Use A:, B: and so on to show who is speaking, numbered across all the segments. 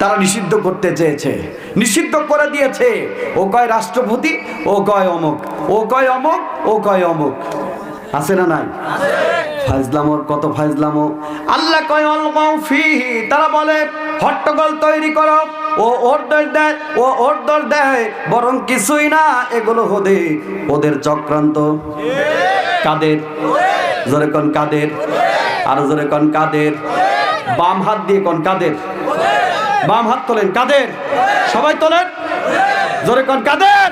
A: তারা নিষিদ্ধ করতে চেয়েছে। নিষিদ্ধ করে দিয়েছে, ও কয় রাষ্ট্রপতি, ও কয় অমুক, ও কয় অমুক, ও কয় অমুক। আছে না নাই? ফাইজলামর কত ফাইজলামো? আল্লাহ কয় অলগাও ফি তারা বলে, হট্টগোল তৈরি করো, ও অর্ডার দেয়, ও অর্ডার দেয়, বরং কিছুই না, এগুলো হদে ওদের চক্রান্ত। কাদের? জোরে কোন কাদের? আর জোরে কোন কাদের? বাম হাত দিয়ে কোন কাদের? বাম হাত তোলেন, কাদের? সবাই তোলেন? জোরে কোন, কাদের?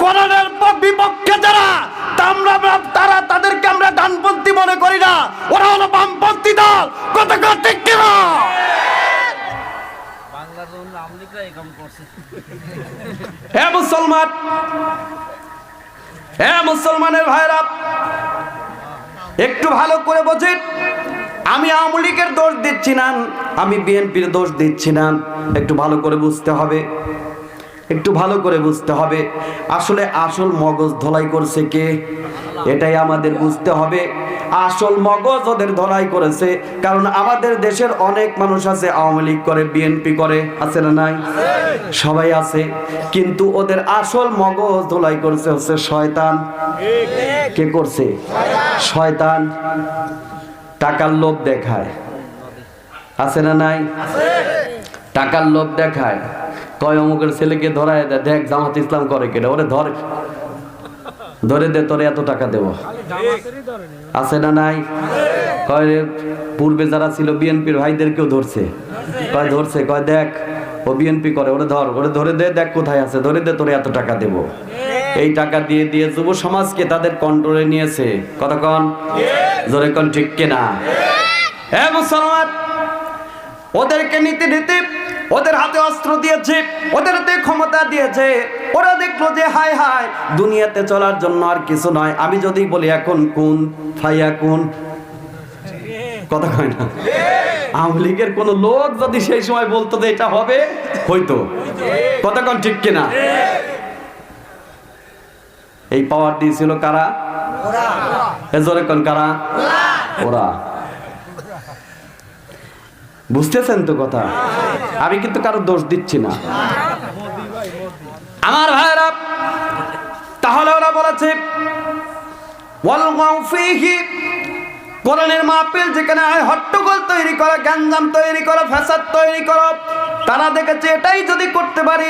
A: কোরআনের বিপক্ষে যারা আমরা তারা তাদেরকে আমরা ডানপন্থী মনে করি না। ওরা হলো বামপন্থী দল। কত ঠিক কিনা? হে মুসলমান, হে মুসলমানের ভাইরা, একটু ভালো করে বোঝেন। আমি আওয়ামী লীগের দোষ দিচ্ছি না, আমি বিএনপির দোষ দিচ্ছি না। একটু ভালো করে বুঝতে হবে। একটু ভালো করে বুঝতে হবে। আসলে আসল মগজ ধলাই করছে কে? এটাই আমাদের বুঝতে হবে। আসল মগজ ওদের ধলাই করেছে, কারণ আমাদের দেশের অনেক মানুষ আছে, আওয়ামী লীগ করে, বিএনপি করে, আছে না নাই? সবাই আছে। কিন্তু ওদের আসল মগজ ধলাই করছে হচ্ছে শয়তান। কে করছে? শয়তান। টাকার লোভ দেখায়। আছে না নাই? টাকার লোভ দেখায়। কয় অমুকের ছেলেকে ধরায় দেয় দেখ জামাত ইসলাম করে কেটে ওরে ধর। ধরে দে তোরে এত টাকা দেব। আছে না নাই? কয় পূর্বে যারা ছিল বিএনপির ভাইদেরকেও ধরছে। কয় ধরছে কয় দেখ ও বিএনপি করে ওরে ধর ওরে ধরে দে দেখ কোথায় আছে ধরে দে তোরে এত টাকা দেব। এই টাকা দিয়ে দিয়ে যুব সমাজকে তাদের কন্ট্রোলে নিয়েছে। কতক্ষণ জোরে কন ঠিক কিনা? হ্যাঁ মুসলমান, ওদেরকে নিতে নিতে, ওদের হাতে অস্ত্র দিয়েছে, ওদের হাতে ক্ষমতা দিয়েছে, ওরা দেখল যে হাই হাই দুনিয়াতে চলার জন্য আর কিছু নয়। আমি যদি বলি, এখন কোন ফাইয়া কোন? কথা কয় না? আওয়ামী লীগের কোন লোক যদি সেই সময় বলতো যে এটা হবে, হইতো। কথা কতক্ষণ ঠিক কিনা? এই পাওয়ার দিয়েছিল কারা? জোরে কোন কারা? ওরা। বুঝতেছেন তো কথা? আমি কিন্তু কারও দোষ দিচ্ছি না। আমার ভাইরা তাহলে ওরা বলেছে ওয়ালগাউ ফীহি কোরআনের মাহফিল যেখানে হট্টগোল তৈরি করা, গ্যাঞ্জাম তৈরি করা, ফ্যাসাদ তৈরি করো। তারা দেখেছে এটাই যদি করতে পারি,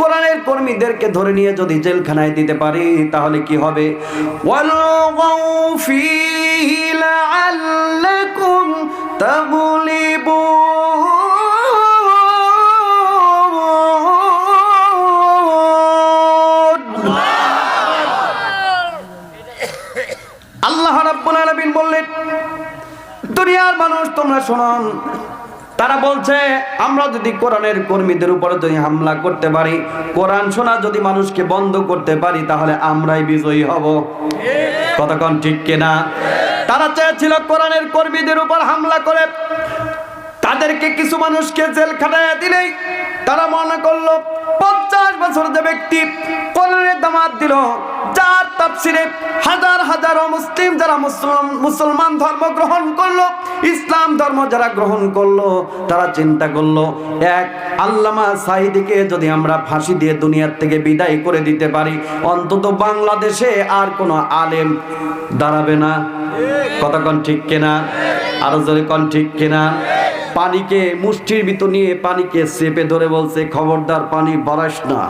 A: কোরআনের কর্মীদেরকে ধরে নিয়ে যদি জেলখানায় দিতে পারি, তাহলে কি হবে? তাগলিবুন আল্লাহ রাব্বুল আলামিন বললেন, দুনিয়ার মানুষ তোমরা শুনুন তারা বলছে, আমরা যদি কোরআনের কর্মীদের উপরে যদি হামলা করতে পারি, কোরআন শোনা যদি মানুষকে বন্ধ করতে পারি, তাহলে আমরাই বিজয়ী হব। কতক্ষণ ঠিক কিনা? তারা চেয়েছিল কোরআনের কর্মীদের উপর হামলা করে, তাদেরকে কিছু মানুষকে জেলখানায় দিলেই তারা মনে করল, পঞ্চাশ বছর যে ব্যক্তি কোরআনের দামাত দিল। যার তাফসিরে হাজার হাজার মুসলিম যারা মুসলমান মুসলমান ধর্ম গ্রহণ করল, ইসলাম ধর্ম যারা গ্রহণ করল, তারা চিন্তা করল, এক, আল্লামা সাইদিকে যদি আমরা ফাঁসি দিয়ে দুনিয়ার থেকে বিদায় করে দিতে পারি, অন্তত বাংলাদেশে আর কোনো আলেম দাঁড়াবে না। কতক্ষণ ঠিক কেনা? আরও জোরে কন ঠিক কেনা? পানিকে, মুষ্টির ভিতর নিয়ে পানিকে চেপে ধরে বলছে, খবরদার, পানি বাড়াস না।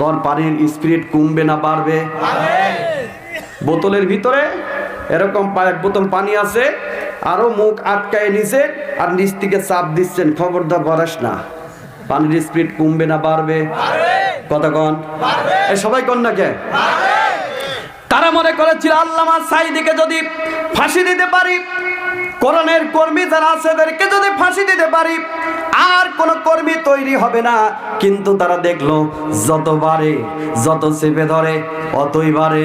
A: কোন পানির স্পিরিট কমবে না বাড়বে। বোতলের ভিতরে এরকম এক বোতল পানি আছে আরও মুখ আটকায় নিছে আর নিচ থেকে চাপ দিচ্ছেন খবরদার বাড়াস না। পানির স্পিড কমবে না বাড়বে। কতক্ষণ এ সবাই কন না কে? তারা মনে করেছিল আল্লামা সাইদিকে যদি ফাঁসি দিতে পারি কোরআনের কর্মী যারা আছে, এদেরকে যদি ফাঁসি দিতে পারি, আর কোন কর্মী তৈরি হবে না। কিন্তু তারা দেখল যতবারে যত চেপে ধরে, অতই বারে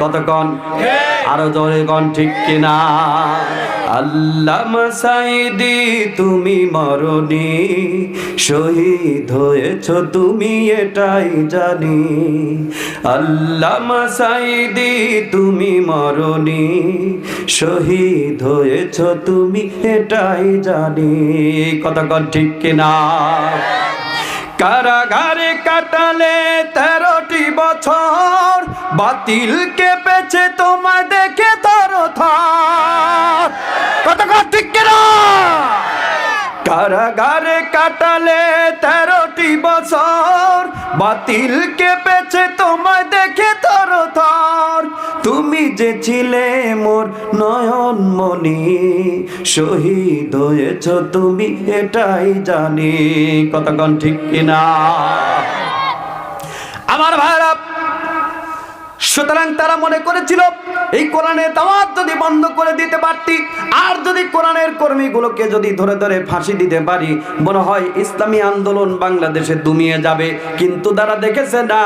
A: কতক্ষণ? আরও জোরে কন ঠিক কিনা? আল্লাহ সাইদি, তুমি মরনি শহীদ হয়েছ তুমি, এটাই জানি। আল্লাহ সাইদি, তুমি মরনি শহীদ হয়েছ তুমি, এটাই জানি। কতক্ষণ ঠিক কিনা? কারাগারে কাটালে তেরোটি বছর। বাতিল কেঁপেছে তোমায় দেখে তর ঠিক কারাগারে কাটালে তেরোটি বছর। বাতিল কেঁপেছে তোমায় দেখে তর তুমি যে ছিলে মোর নয়ন মনি শহীদ হয়েছ তুমি এটাই জানি। কতক্ষণ ঠিক কিনা? আমার ভাইরা সুতরাং তারা মনে করেছিল এই কোরআনের দাওয়াত যদি বন্ধ করে দিতে পারতি আর যদি কোরআনের কর্মীগুলোকে যদি ধরে ধরে ফাঁসি দিতে পারি মনে হয় ইসলামী আন্দোলন বাংলাদেশে দুমিয়ে যাবে। কিন্তু তারা দেখেছে না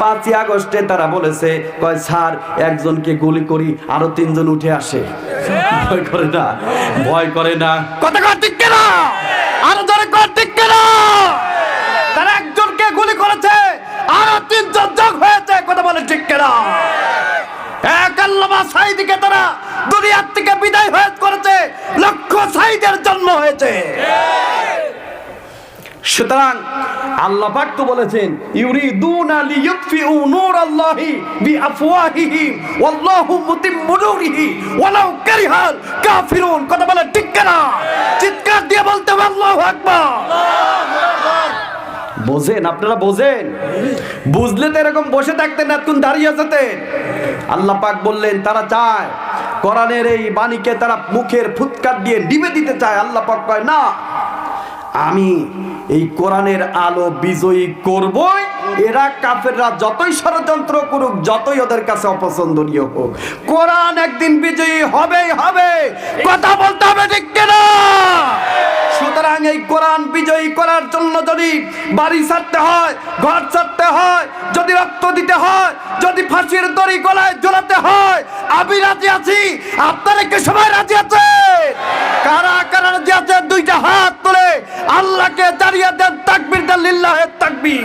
A: পাঁচই আগস্টে তারা বলেছে কয় স্যার একজনকে গুলি করি আরও তিনজন উঠে আসে। ভয় করে না। ভয় করে না। কথা কর ঠিক কেনা? আরও ধরে কর ঠিক কেনা তারা একজনকে গুলি করেছে আরও তিনজন যোগ হয়েছে কথা ঠিক কেনা। এক আল্লামা সাইদিকে তারা দুনিয়ার থেকে বিদায় হয়ে করেছে, লক্ষ সাইদের জন্ম হয়েছে। সুতরাং আল্লাহ পাক তো বলেছেন, ইউরিদুনা লিইউতফিউ নূরাল্লাহি বিআফওয়াহিহিম ওয়াল্লাহু মুতিম্মু নূরিহি, ওয়ালাউ কারিহাল কাফিরুন। কথা বলে ঠিক না চিৎকার দিয়ে বলতে হবে আল্লাহু আকবার আল্লাহু আকবার। বোঝেন, আপনারা বোঝেন? বুঝলে তো এরকম বসে থাকতেন এতক্ষণ দাঁড়িয়ে যেতেন আল্লাহ পাক বললেন, তারা চায়, কোরআনের এই বাণীকে তারা মুখের ফুৎকার দিয়ে ডিমে দিতে চায়। আল্লাহ পাক কয়, না আমি এই কোরআনের আলো বিজয়ী করবই। এরা কাফেররা যতই ষড়যন্ত্র করুক, যতই ওদের কাছে অপছন্দনীয় হোক, কোরআন একদিন বিজয়ী হবেই হবে। কথা বলতে হবে ঠিক কিনা? সুতরাং এই কোরআন বিজয়ী করার জন্য যদি বাড়ি ছাড়তে হয়, ঘর ছাড়তে হয়, যদি রক্ত দিতে হয়, যদি ফাঁসির দড়ি গলায় ঝোলাতে হয়, আমি রাজি আছি। আপনারা কি সবাই রাজি আছে কারা কারা রাজি আছে? দুইটা হাত তুলে আল্লাহকে দাঁড়িয়ে দেন তাকবির দেন লিল্লাহে তাকবির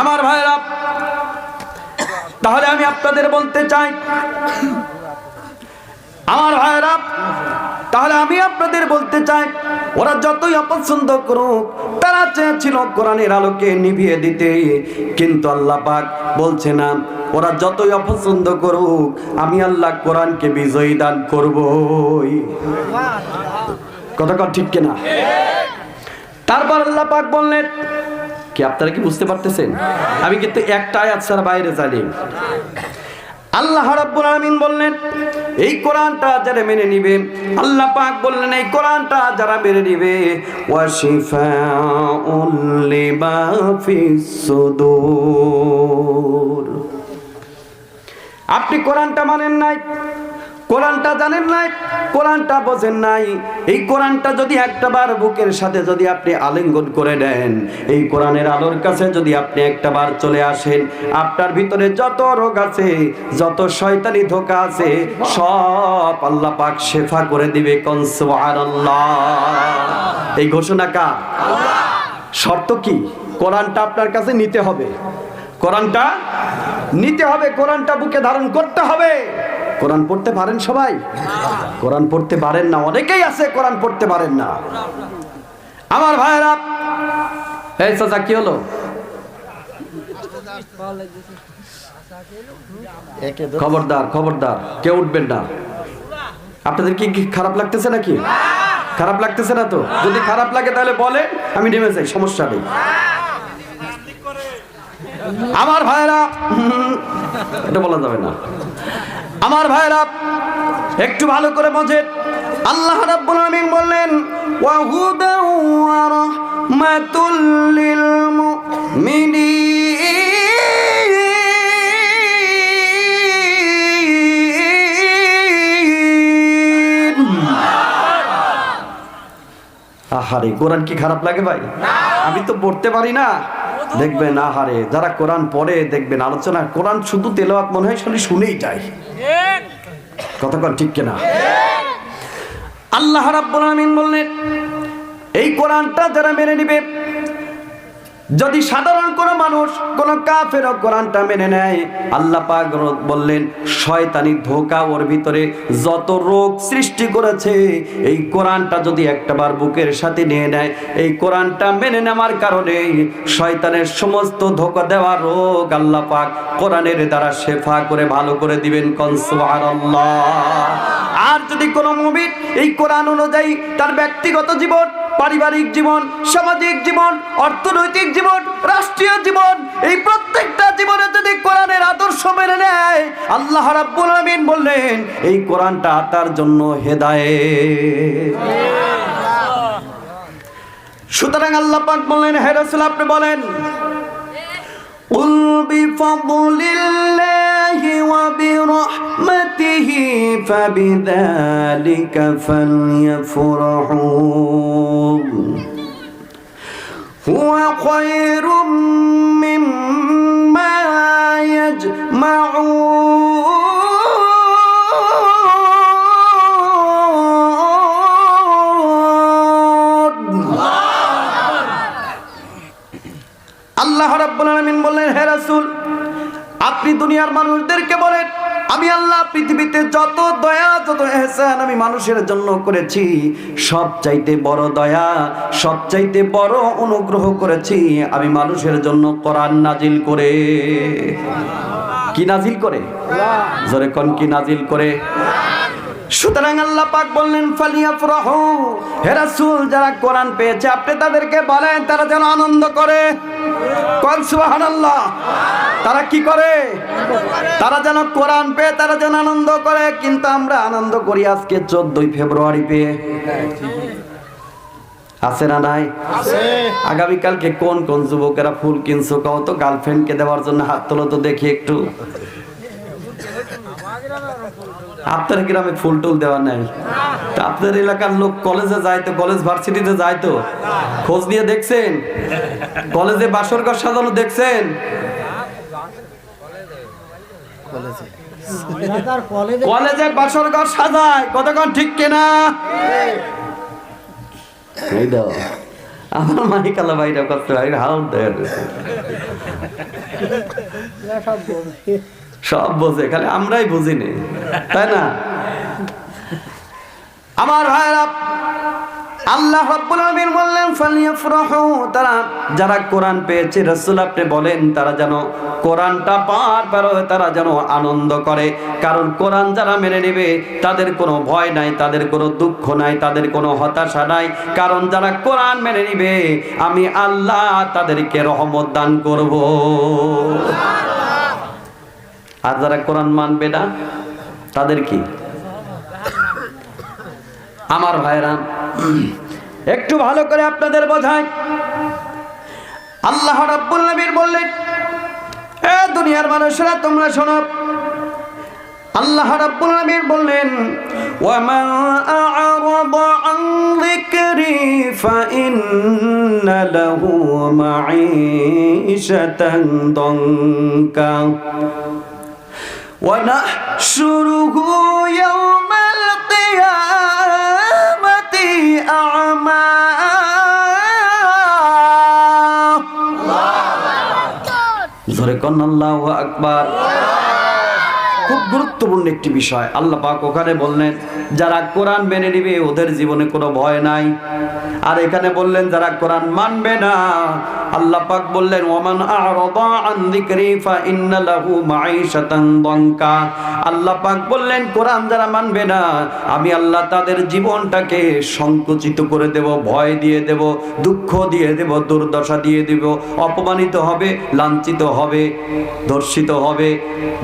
A: আমার ভাইরা তাহলে আমি আপনাদের বলতে চাই আমার ভাইরা তাহলে আমি আপনাদের বলতে চাই ওরা যতই অপছন্দ করুক, তারা চেয়েছিল কোরআনের আলোকে নিভিয়ে দিতে। কিন্তু আল্লাহ পাক বলছে না, ওরা যতই অপছন্দ করুক, আমি আল্লাহ কোরআনকে বিজয়ী দান করবই। কথা ঠিক কিনা? তারপর আল্লাহ পাক বললেন, কি আপনারা কি বুঝতে পারতেছেন? আমি কিন্তু একটা আয়াত ছাড়া বাইরে জানি। আল্লাহ রাব্বুল আলামিন বললেন এই কোরআনটা যারা মেনে নিবে, আল্লাহ পাক বললেন, এই কোরআনটা যারা মেনে নিবে ওয়াশিফা আপনি কোরআনটা মানেন নাই? কোরআনটা জানেন নাই? কোরআনটা বোঝেন নাই? এই কোরআনটা যদি একটা বার বুকের সাথে যদি আপনি আলিঙ্গন করে নেন এই কোরআনের আলোর কাছে যদি আপনি একটা বার চলে আসেন, আপনার ভিতরে যত রোগ আছে, যত শয়তানি ধোকা আছে, সব আল্লাহ পাক শেফা করে দিবে কোন সুবহানাল্লাহ। এই ঘোষণা কার? শর্ত কি? কোরআনটা আপনার কাছে নিতে হবে। কোরআনটা নিতে হবে, কোরআনটা বুকে ধারণ করতে হবে। কোরআন পড়তে পারেন সবাই? কোরআন পড়তে পারেন না, অনেকেই আছে কোরআন পড়তে পারেন না। আমার ভাইয়েরা, এই চাচা, কি হলো? খবরদার খবরদার, কেউ উঠবেন না। আপনাদের কি খারাপ লাগতেছে নাকি? খারাপ লাগতেছে না তো? যদি খারাপ লাগে তাহলে বলে আমি নেমে যাই, সমস্যা নেই। আমার ভাইরা এটা বলা যাবে না। আমার ভাইরা, একটু ভালো করে বোঝেন। আল্লাহ রাব্বুল আমিন বললেন ওয়াহুদা ওয়া রাহমাতুল লিল মুমিনিন। আহারে, কোরআন কি খারাপ লাগে ভাই? আমি তো পড়তে পারি না। দেখবেন, আহারে, যারা কোরআন পড়ে, দেখবেন আলোচনা, কোরআন শুধু তেলাওয়াত মনে হয় শুনেই যায়। কতক্ষণ ঠিক কিনা? আল্লাহ রাব্বুল আলামিন বললেন এই কোরআনটা যারা মেনে নিবে যদি সাধারণ কোনো মানুষ কোন কাফের কোরআনটা মেনে নেয়, আল্লাহ পাক বললেন, শয়তানি ধোকা ওর ভিতরে যত রোগ সৃষ্টি করেছে, এই কোরআনটা যদি একটাবার বুকের সাথে নিয়ে নেয়, এই কোরআনটা মেনে নেওয়ার কারণে শয়তানের সমস্ত ধোকা দেওয়া রোগ আল্লাহ পাক কোরআনের দ্বারা শেফা করে ভালো করে দিবেন কনসুবহানাল্লাহ আর যদি কোনো মুমিন এই কোরআন অনুযায়ী তার ব্যক্তিগত জীবন পারিবারিক জীবন, সামাজিক জীবন, অর্থনৈতিক জীবন, রাষ্ট্রীয় জীবন, এই প্রত্যেকটা জীবনে যদি কোরআনের আদর্শ মেনে নেয়, আল্লাহ রাব্বুল আমিন বললেন, এই কোরআনটা তার জন্য হেদায়ে সুতরাং আল্লাহ পাক বললেন, হে রাসূল, আপনি বলেন, উল বি ফাদলিল্লাহি ওয়া বিরহমাতি فبذلك فليفرحوا هو خير مما يجمعون আল্লাহ রাব্বুল আলামিন বললেন হে রাসূল আপনি দুনিয়ার মানুষদেরকে বলেন আমি আল্লাহ পৃথিবীতে যত দয়া যত এহসান আমি মানুষের জন্য করেছি সব চাইতে বড় দয়া সব চাইতে বড় অনুগ্রহ করেছি আমি মানুষের জন্য কোরআন নাজিল করে। কি নাজিল করে? জোরে কন কি নাজিল করে? সুতরাং আল্লাহ পাক বললেন ফালিয়াফরাহু হে রাসূল যারা কোরআন পেয়েছে আপনি তাদেরকে বলেন তারা যেন আনন্দ করে। কোন সুবহানাল্লাহ। তারা কি করে? তারা যেন কোরআন পেয়ে তারা যেন আনন্দ করে। কিন্তু আমরা আনন্দ করি আজকে চোদ্দই ফেব্রুয়ারি পেয়ে। আছে না নাই? আগামীকালকে কোন কোন যুবকেরা ফুল কিনছো কও তো গার্লফ্রেন্ডকে দেওয়ার জন্য হাত তোলো তো দেখি একটু। আপনার গ্রামে ফুল টুল দেওয়া নাই। তা আপনার এলাকার লোক কলেজে যায় তো, কলেজ ভার্সিটিতে যায় তো। খোঁজ নিয়ে দেখছেন? কলেজে বাসর ঘর সাজানো দেখছেন?
B: কলেজে
A: বাসর ঘর সাজায়, কতক্ষণ ঠিক কিনা? এই দাও। আমার মাইকালা ভাইরা কত ভাই হাল দেয়।
B: সব
A: বোঝে, খালি আমরাই বুঝিনি, তাই না? আমার ভাইরা আল্লাহ রাব্বুল আলামিন বললেন, ফালিয়াফরাহু তারা যারা কোরআন পেয়েছে, রাসূল আপনি বলেন, তারা যেন কোরআনটা পার পার তারা যেন আনন্দ করে। কারণ কোরআন যারা মেনে নেবে, তাদের কোনো ভয় নাই, তাদের কোনো দুঃখ নাই, তাদের কোনো হতাশা নাই। কারণ যারা কোরআন মেনে নেবে, আমি আল্লাহ তাদেরকে রহমত দান করব। আর যারা কোরআন মানবে না, তাদের কি? আমার ভাইরা একটু ভালো করে আপনাদের বোঝায় আল্লাহ রাব্বুল আলামিন বললেন, এ দুনিয়ার মানুষেরা, তোমরা শোনো। আল্লাহ রাব্বুল আলামিন বললেন, ওয়ামা আ'রাদা আন যিকরি ফাইন্না লাহু মাঈশাতান দঙ্কা। ونحشره يوم القيامة أعمى জোরে কন আল্লাহু আকবার খুব গুরুত্বপূর্ণ একটি বিষয়। আল্লাহ পাক ওখানে বললেন, যারা কোরআন মেনে নিবে, ওদের জীবনে কোনো ভয় নাই। আর এখানে বললেন, যারা কোরআন মানবে না, আল্লাহ পাক বললেন, ওমান আ'রাদা আন যিকরি ফা ইন্না লাহু মাঈশাতান দঙ্কা। আল্লাহ পাক বললেন, কোরআন যারা মানবে না, আমি আল্লাহ তাদের জীবনটাকে সংকুচিত করে দেব, ভয় দিয়ে দেব, দুঃখ দিয়ে দেব, দুর্দশা দিয়ে দেব, অপমানিত হবে, লাঞ্ছিত হবে ধর্ষিত হবে,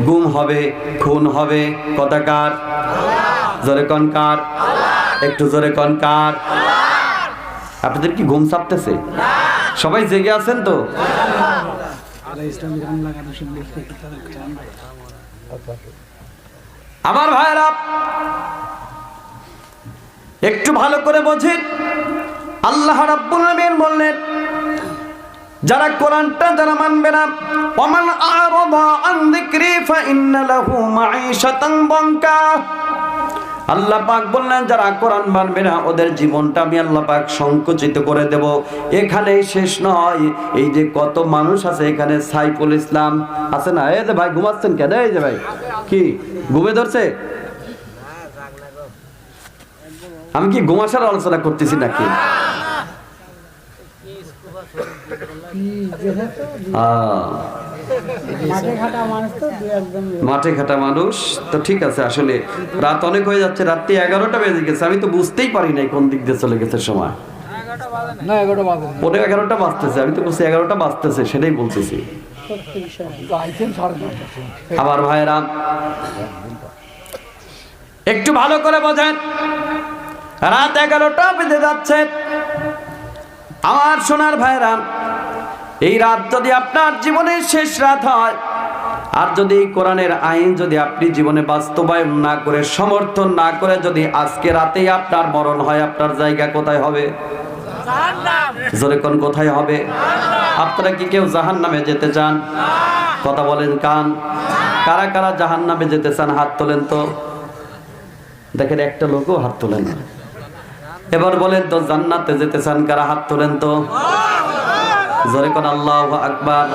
A: গুম হবে। খুন হবে কথাকার জোরে কনকার। একটু জোরে কনকার। আপনাদের কি ঘুম চাপতেছে সবাই জেগে আছেন তো? আমার ভাইরা একটু ভালো করে বোঝেন। আল্লাহ রাব্বুল আলামিন বললেন যারা কোরআনটা যারা মানবে না, ওমান আরাদা আন যিকরি আল্লাহ পাক বললেন, যারা কোরআন মানবে না, ওদের জীবনটা আমি আল্লাহ পাক সংকুচিত করে দেব। এখানেই শেষ নয়। এই যে কত মানুষ আছে এখানে, সাইফুল ইসলাম আছে না? এই যে ভাই, ঘুমাচ্ছেন কেন? এই যে ভাই, কি, ঘুমে ধরছে? আমি কি ঘুমাসার আলোচনা করতেছি নাকি
B: কি দেখেছ
A: আহ
B: মাঠে ঘাটা মানুষ তো
A: মাঠে ঘাটা মানুষ। তো ঠিক আছে আসলে রাত অনেক হয়ে যাচ্ছে রাত্রি এগারোটা বেজে গেছে। আমি তো বুঝতেই পারি নাই কোন দিক দিয়ে চলে গেছে সময়।
B: এগারোটা
A: পনেরো এগারোটা বাজতেছে আমি তো বলছি এগারোটা বাজতেছে সেটাই বলতেছি। আবার ভাইরা একটু ভালো করে বোঝেন। রাত এগারোটা বেজে যাচ্ছে। আমার সোনার ভাইরা এই রাত যদি আপনার জীবনের শেষ রাত হয় আর যদি এই কোরআনের আইন যদি আপনি জীবনে বাস্তবায়ন না করে সমর্থন না করে যদি আজকে রাতেই আপনার মরণ হয় আপনার জায়গা কোথায় হবে? জোরে কোন কোথায় হবে? আপনারা কি কেউ জাহান নামে যেতে চান? কথা বলেন কান। কারা কারা জাহান নামে যেতে চান হাত তোলেন তো। দেখেন একটা লোকও হাত তোলেন এবার বলেন তো জান্নাতে যেতে চান কারা হাত তোলেন তো? জোরে আল্লাহ আকবার।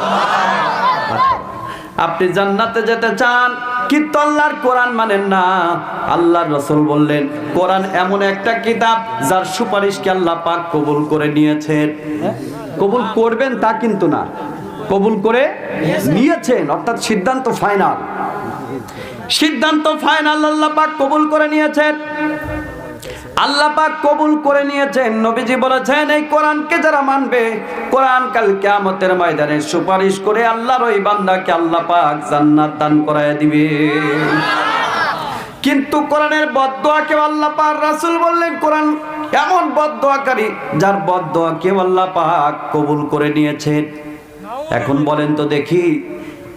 A: আপনি জান্নাতে যেতে চান, কিন্তু আল্লাহর কোরআন মানেন না। আল্লাহর রসুল বললেন, কোরআন এমন একটা কিতাব যার সুপারিশকে আল্লাহ পাক কবুল করে নিয়েছেন। কবুল করবেন তা কিন্তু না, কবুল করে নিয়েছেন, অর্থাৎ সিদ্ধান্ত ফাইনাল সিদ্ধান্ত ফাইনাল আল্লাহ পাক কবুল করে নিয়েছেন। আল্লাহ পাক কবুল করে নিয়েছেন। নবীজি বলেছেন, এই কোরআনকে যারা মানবে, কোরআন কাল কিয়ামতের ময়দানে সুপারিশ করে আল্লাহর ওই বান্দাকে আল্লাহ পাক জান্নাত দান করায় দিবে। কিন্তু কোরআনের কেউ আল্লাহ পাক, রাসূল বললেন, কোরআন এমন বদদোয়াকারী যার বদদোয়া কেউ আল্লাহ পাক কবুল করে নিয়েছেন। এখন বলেন তো দেখি,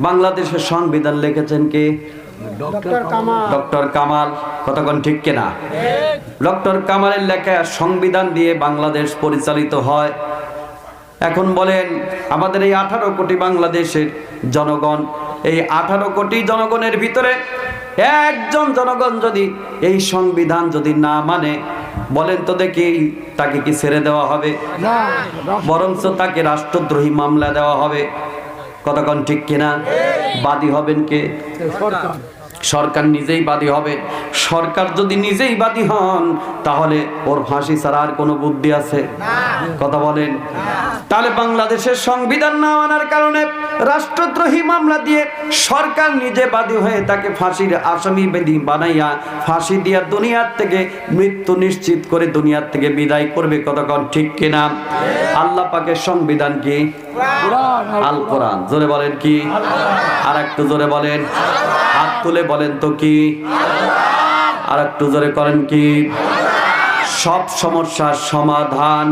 A: বাংলাদেশের সংবিধান লিখেছেন কে?
B: ডক্টর কামাল
A: কতক্ষণ ঠিক কিনা? ডক্টর কামালের লেখা সংবিধান দিয়ে বাংলাদেশ পরিচালিত হয়। এখন বলেন আমাদের এই আঠারো কোটি বাংলাদেশের জনগণ এই আঠারো কোটি জনগণের ভিতরে একজন জনগণ যদি এই সংবিধান যদি না মানে বলেন তো দেখি তাকে কি ছেড়ে দেওয়া হবে? বরঞ্চ তাকে রাষ্ট্রদ্রোহী মামলা দেওয়া হবে। কতক্ষণ ঠিক কিনা? বাদী হবেন কে?
B: সরকার
A: নিজেই বাদী হবে। সরকার যদি নিজেই বাদী হন, তাহলে ওর ফাঁসি ছাড়া আর কোনো বুদ্ধি আছে। কথা বলেন। তাহলে বাংলাদেশের সংবিধান না আনার কারণে রাষ্ট্রদ্রোহী মামলা দিয়ে সরকার নিজে বাদী হয়ে তাকে ফাঁসির আসামি বেদি বানাইয়া ফাঁসি দিয়া দুনিয়ার থেকে মৃত্যু নিশ্চিত করে দুনিয়ার থেকে বিদায় করবে কতক্ষণ, ঠিক কিনা? আল্লাহ পাকের সংবিধান কি? আল কোরআন। জোরে বলেন কি? আর একটু জোরে বলেন। হাত তুলে বলেন তো কি? আর একটু জোরে করেন কি? সব সমস্যার সমাধান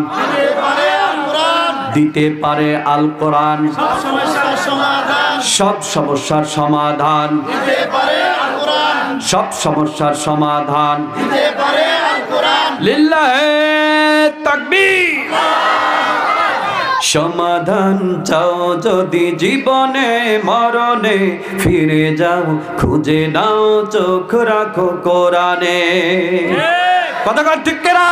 A: দিতে পারে আল কোরআন। সব সমস্যার সমাধান সব সমস্যার সমাধান লিল্লাহে তাকবীর। সমাধান চাও যদি জীবনে মরণে ফিরে যাও খুঁজে নাও চোখ রাখো কোরআনে। কথা ঠিক কেনা?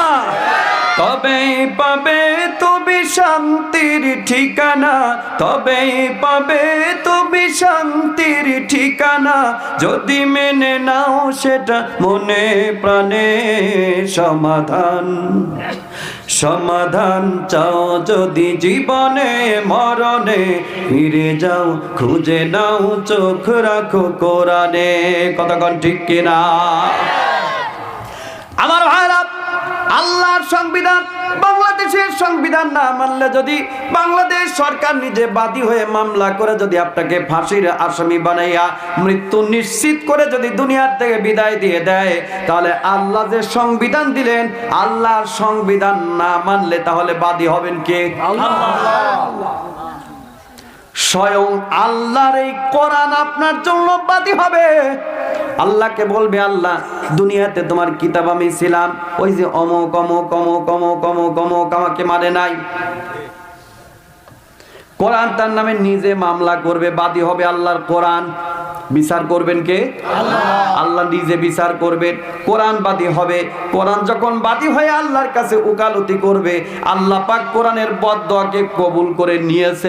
A: তবেই পাবে তুমি শান্তির ঠিকানা তবেই পাবে তুমি শান্তির ঠিকানা। যদি মেনে নাও সেটা মনে প্রাণে সমাধান। সমাধান চাও যদি জীবনে, মরণে, ফিরে যাও, খুঁজে নাও, চোখ রাখো কোরআনে। কতক্ষণ ঠিক কিনা? আমার ভাইরা, আল্লাহর সংবিধান বাংলাদেশের সংবিধান না মানলে যদি বাংলাদেশ সরকার নিজে বাদী হয়ে মামলা করে যদি আপনাকে ফাঁসির আসামি বানাইয়া মৃত্যু নিশ্চিত করে যদি দুনিয়ার থেকে বিদায় দিয়ে দেয় তাহলে আল্লাহ যে সংবিধান দিলেন আল্লাহর সংবিধান না মানলে তাহলে বাদী হবেন কে? স্বয়ং আল্লাহর এই কোরআন আপনার জন্য বাদী হবে। আল্লাহকে বলবে আল্লাহ দুনিয়াতে তোমার কিতাব আমি ছিলাম। ওই যে অমক অমক অমক অমক অমক অমক আমাকে মারে নাই। কোরআন তার নামে নিজে মামলা করবে বাদী হবে আল্লাহর কোরআন। বিচার করবেন কে? আল্লাহ। নিজে বিচার করবেন। কোরআন বাদী হবে। কোরআন যখন বাদী হয়ে আল্লাহর কাছে উকালতি করবে আল্লাহ পাক কোরআনের বদকে কবুল করে নিয়েছে।